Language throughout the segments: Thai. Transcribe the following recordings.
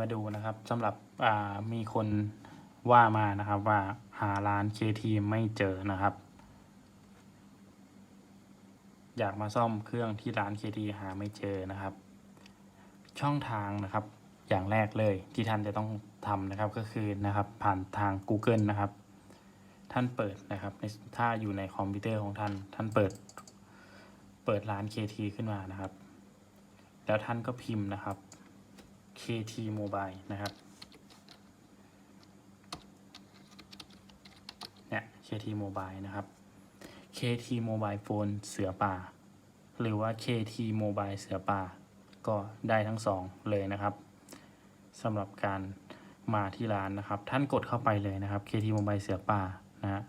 มาดูนะครับสำหรับมีคนว่ามานะครับว่าหาร้าน KT ไม่เจอนะครับ อยากมาซ่อมเครื่องที่ร้าน KT หาไม่เจอนะครับ ช่องทางนะครับอย่างแรกเลยที่ท่านจะต้องทำนะครับก็คือนะครับผ่านทาง Google นะครับ ท่านเปิดนะครับถ้าอยู่ในคอมพิวเตอร์ของท่าน ท่านเปิด เปิดร้าน KT ขึ้นมานะครับ แล้วท่านก็พิมพ์นะครับ KT Mobile นะครับเนี่ย KT Mobile นะครับ KT Mobile Phone เสือป่า หรือว่า KT Mobile เสือป่า ก็ได้ทั้งสองเลยนะครับสำหรับการมาที่ร้านนะครับ ท่านกดเข้าไปเลยนะครับ KT Mobile เสือป่านะฮะ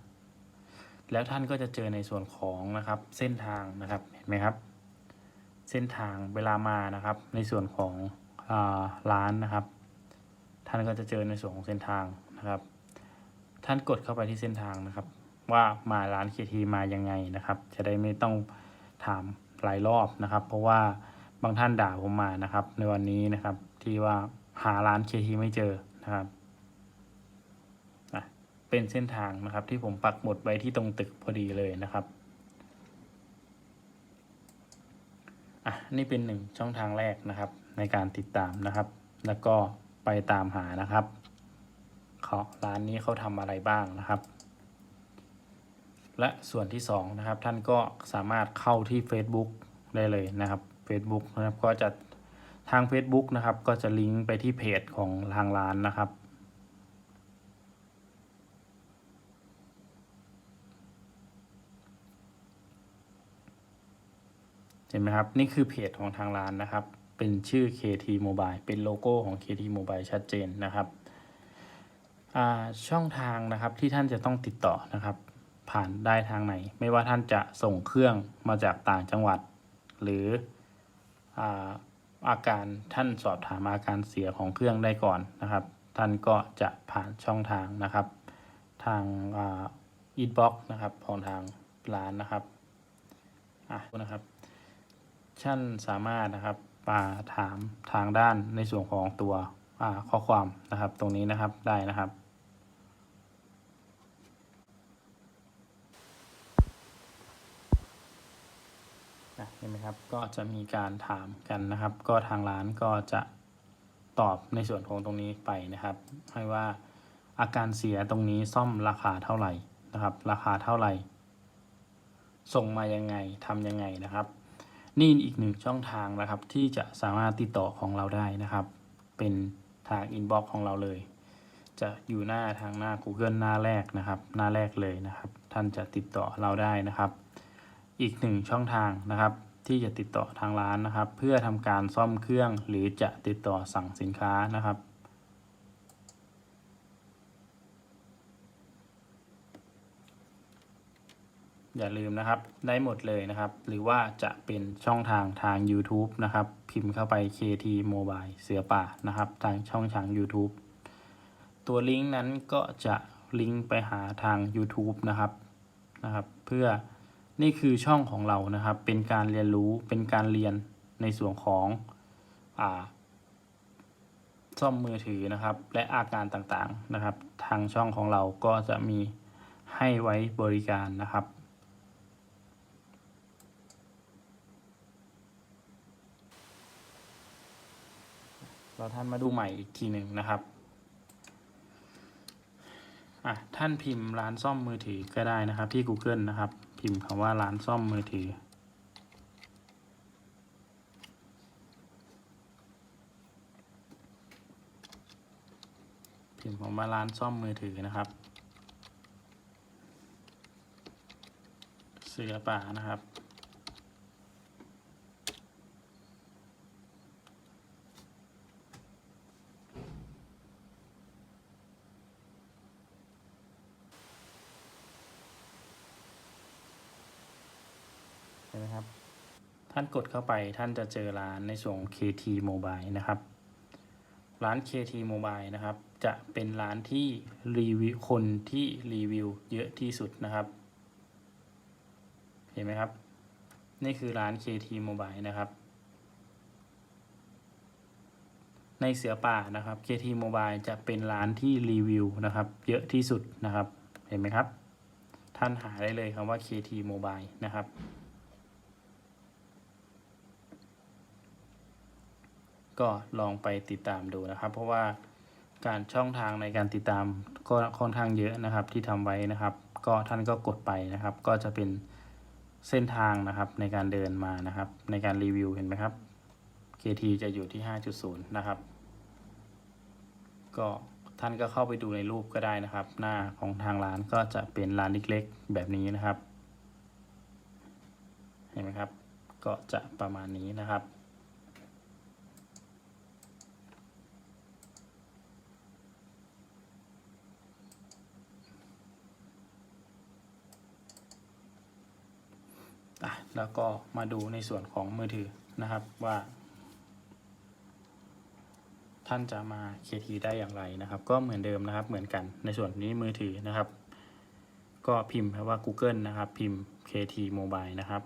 แล้วท่านก็จะเจอในส่วนของนะครับเส้นทางนะครับเห็นไหมครับ เส้นทางเวลามานะครับ ในส่วนของ ร้านนะครับ ท่านก็จะเจอในส่วนของเส้นทางนะครับ ท่านกดเข้าไปที่เส้นทางนะครับ ว่ามาร้านเคทีมายังไงนะครับ จะได้ไม่ต้องถามหลายรอบนะครับ เพราะว่าบางท่านด่าผมมานะครับ ในวันนี้นะครับที่ว่าหาร้านเคทีไม่เจอนะครับเป็นเส้นทางนะครับที่ผมปักหมุดไว้ที่ตรงตึกพอดีเลยนะครับอะนี่เป็นหนึ่งช่องทางแรกนะครับ ในการติดตามนะครับ แล้วก็ไปตามหานะครับเขาร้านนี้เขาทำอะไรบ้างนะครับ และส่วนที่สองนะครับท่านก็สามารถเข้าที่ Facebook ได้เลยนะครับ Facebook นะครับก็จะทาง Facebook นะครับก็จะลิงก์ไปที่เพจของทางร้านนะครับเห็นไหมครับ นี่คือเพจของทางร้านนะครับ เป็นชื่อ KT Mobile เป็นโลโก้ของ KT Mobile ชัดเจนนะครับอ่าช่องทางนะครับที่ท่านจะต้องติดต่อนะครับ ผ่านได้ทางไหน ไม่ว่าท่านจะส่งเครื่องมาจากต่างจังหวัด หรืออาอาการท่านสอบถามอาการเสียของเครื่องได้ก่อนนะครับ ท่านก็จะผ่านช่องทางนะครับ ทางอินบ็อกนะครับของทางร้านนะครับอะนะครับท่านสามารถนะครับ ถามทางด้านในส่วนของตัวข้อความนะครับ ตรงนี้นะครับได้นะครับเห็นไหมครับ ก็จะมีการถามกันนะครับ ก็ทางร้านก็จะตอบในส่วนของตรงนี้ไปนะครับ ให้ว่าอาการเสียตรงนี้ซ่อมราคาเท่าไหร่นะครับ ราคาเท่าไหร่ ส่งมายังไงทำยังไงนะครับ นี่อีกหนึ่งช่องทางนะครับ ที่จะสามารถติดต่อของเราได้นะครับ เป็นทางอินบ็อกซ์ของเราเลย จะอยู่หน้าทางหน้า Google หน้าแรกนะครับ หน้าแรกเลยนะครับ ท่านจะติดต่อเราได้นะครับ อีกหนึ่งช่องทางนะครับ ที่จะติดต่อทางร้านนะครับ เพื่อทำการซ่อมเครื่องหรือจะติดต่อสั่งสินค้านะครับ อย่าลืมนะครับ ได้หมดเลยนะครับ หรือว่าจะเป็นช่องทางทาง YouTube นะครับ พิมพ์เข้าไป KT Mobile เสือป่านะครับ ทางช่องทาง YouTube ตัวลิงก์นั้นก็จะลิงก์ไปหาทาง YouTube นะครับนะครับ เพื่อนี่คือช่องของเรานะครับ เป็นการเรียนรู้เป็นการเรียนในส่วนของอ่าซ่อมมือถือนะครับ และอาการต่างๆนะครับ ทางช่องของเราก็จะมีให้ไว้บริการนะครับ เราท่านมาดูใหม่อีกทีหนึ่งนะครับอะท่านพิมพ์ร้านซ่อมมือถือก็ได้นะครับ ที่ Google นะครับ พิมพ์คำว่าร้านซ่อมมือถือ พิมพ์คำว่าร้านซ่อมมือถือนะครับ เสือป่านะครับ ใช่ไหมครับ ท่านกดเข้าไปท่านจะเจอร้านในส่วน KT Mobile นะครับ ร้าน KT Mobile นะครับ จะเป็นร้านที่รีวิวคนที่รีวิวเยอะที่สุดนะครับ เห็นไหมครับ นี่คือร้าน KT Mobile นะครับ ในเสือป่านะครับ KT Mobile จะเป็นร้านที่รีวิวนะครับ เยอะที่สุดนะครับ เห็นไหมครับ ท่านหาได้เลยคำว่า KT Mobile นะครับ ก็ลองไปติดตามดูนะครับ เพราะว่าการช่องทางในการติดตามก็ค่อนข้างเยอะนะครับ ที่ทำไว้นะครับ ก็ท่านก็กดไปนะครับ ก็จะเป็นเส้นทางนะครับในการเดินมานะครับ ในการรีวิวเห็นไหมครับ KT จะอยู่ที่ 5.0 นะครับ ก็ท่านก็เข้าไปดูในรูปก็ได้นะครับ หน้าของทางร้านก็จะเป็นร้านเล็กๆ แบบนี้นะครับ เห็นไหมครับ ก็จะประมาณนี้นะครับ แล้วก็มาดูในส่วนของมือถือนะครับว่า ท่านจะมา KT ได้อย่างไรนะครับ ก็เหมือนเดิมนะครับเหมือนกันในส่วนนี้มือถือนะครับ ก็พิมพ์คำว่า Google นะครับ พิมพ์ KT Mobile นะครับ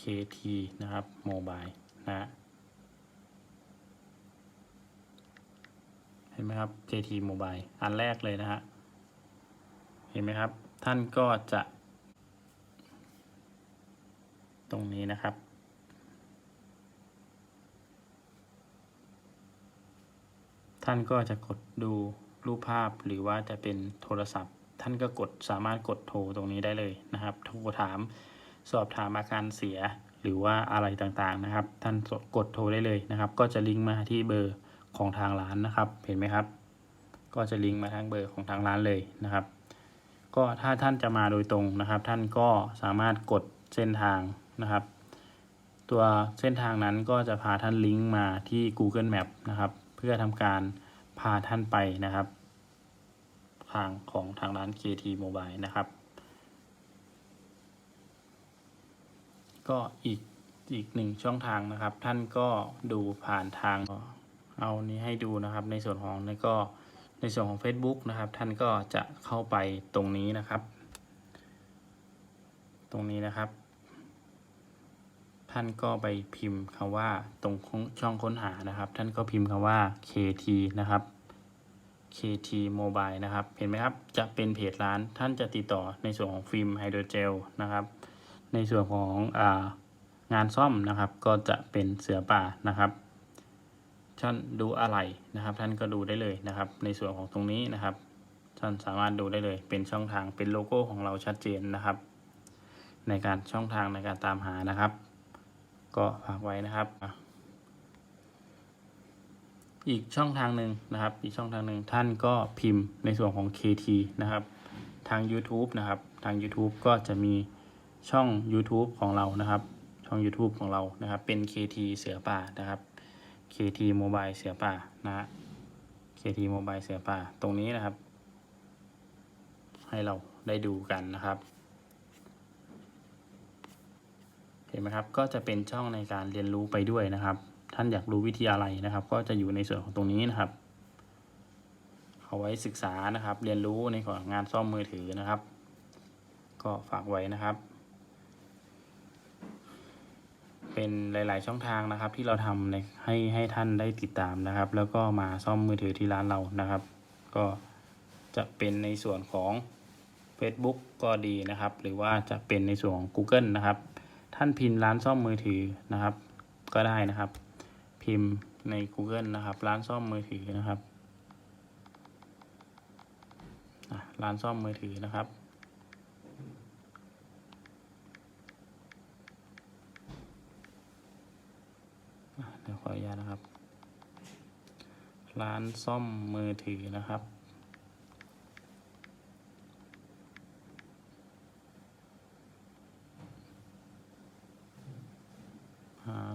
KT นะครับ Mobile นะฮะเห็นไหมครับ KT Mobile อันแรกเลยนะฮะ เห็นไหมครับ ท่านก็จะ ตรงนี้นะครับ ท่านก็จะกดดูรูปภาพหรือว่าจะเป็นโทรศัพท์ ท่านก็กดสามารถกดโทรตรงนี้ได้เลยนะครับ โทรถามสอบถามอาการเสียหรือว่าอะไรต่างๆนะครับ ท่านกดโทรได้เลยนะครับ ก็จะลิงก์มาที่เบอร์ของทางร้านนะครับ เห็นไหมครับ ก็จะลิงก์มาทางเบอร์ของทางร้านเลยนะครับ ก็ถ้าท่านจะมาโดยตรงนะครับ ท่านก็สามารถกดเส้นทาง นะครับ ตัวเส้นทางนั้นก็จะพาท่านลิงก์มาที่ Google Map นะครับ เพื่อทำการพาท่านไปนะครับ ทางของทางร้าน KT Mobile นะครับ ก็อีกอีกหนึ่งช่องทางนะครับ ท่านก็ดูผ่านทางเอานี้ให้ดูนะครับ ในส่วนของในก็ในส่วนของ Facebook นะครับ ท่านก็จะเข้าไปตรงนี้นะครับ ตรงนี้นะครับ ท่านก็ไปพิมพ์คำว่าตรงช่องค้นหานะครับ ท่านก็พิมพ์คำว่า KT นะครับ KT Mobile นะครับ เห็นไหมครับ จะเป็นเพจร้าน ท่านจะติดต่อในส่วนของฟิล์มไฮโดรเจลนะครับ ในส่วนของอางานซ่อมนะครับ ก็จะเป็นเสือป่านะครับ ท่านดูอะไรนะครับ ท่านก็ดูได้เลยนะครับ ในส่วนของตรงนี้นะครับ ท่านสามารถดูได้เลย เป็นช่องทาง เป็นโลโก้ของเราชัดเจนนะครับ ในการช่องทางในการตามหานะครับ ก็ฝากไว้นะครับ อีกช่องทางหนึ่งนะครับ อีกช่องทางหนึ่งท่านก็พิมพ์ในส่วนของ KT นะครับ ทาง YouTube นะครับ ทาง YouTube ก็จะมีช่อง YouTube ของเรานะครับ ช่อง YouTube ของเรานะครับ เป็น KT เสือป่านะครับ KT Mobile เสือป่านะฮะ KT Mobile เสือป่าตรงนี้นะครับ ให้เราได้ดูกันนะครับ เห็นไหมครับ ก็จะเป็นช่องในการเรียนรู้ไปด้วยนะครับ ท่านอยากรู้วิธีอะไรนะครับ ก็จะอยู่ในส่วนของตรงนี้นะครับเอาไว้ศึกษานะครับ เรียนรู้ในของงานซ่อมมือถือนะครับ ก็ฝากไว้นะครับ เป็นหลาย ๆ ช่องทางนะครับ ที่เราทำในให้ให้ท่านได้ติดตามนะครับ แล้วก็มาซ่อมมือถือที่ร้านเรานะครับ ก็จะเป็นในส่วนของ Facebook ก็ดีนะครับ หรือว่าจะเป็นในส่วนของ Google นะครับ ท่านพิมพ์ร้านซ่อมมือถือนะครับ ก็ได้นะครับ พิมพ์ใน Google นะครับ ร้านซ่อมมือถือนะครับร้านซ่อมมือถือนะครับ เดี๋ยวขออนุญาตนะครับ ร้านซ่อมมือถือนะครับ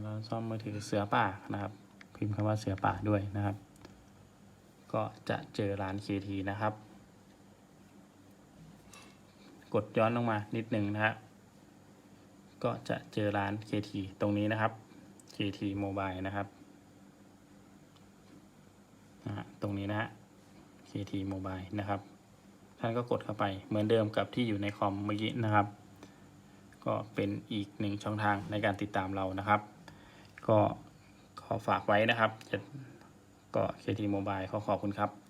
ร้านซ่อมมือถือเสือป่านะครับ พิมพ์คำว่าเสือป่าด้วยนะครับ ก็จะเจอร้าน KT นะครับ กดย้อนลงมานิดหนึ่งนะฮะก็จะเจอร้าน KT ตรงนี้นะครับ KT Mobile นะครับตรงนี้นะฮะ KT Mobile นะครับ ท่านก็กดเข้าไปเหมือนเดิมกับที่อยู่ในคอมเมื่อกี้นะครับ ก็เป็นอีกหนึ่งช่องทางในการติดตามเรานะครับ ก็ขอฝากไว้นะครับก็เคทีโมบายขอขอบคุณครับ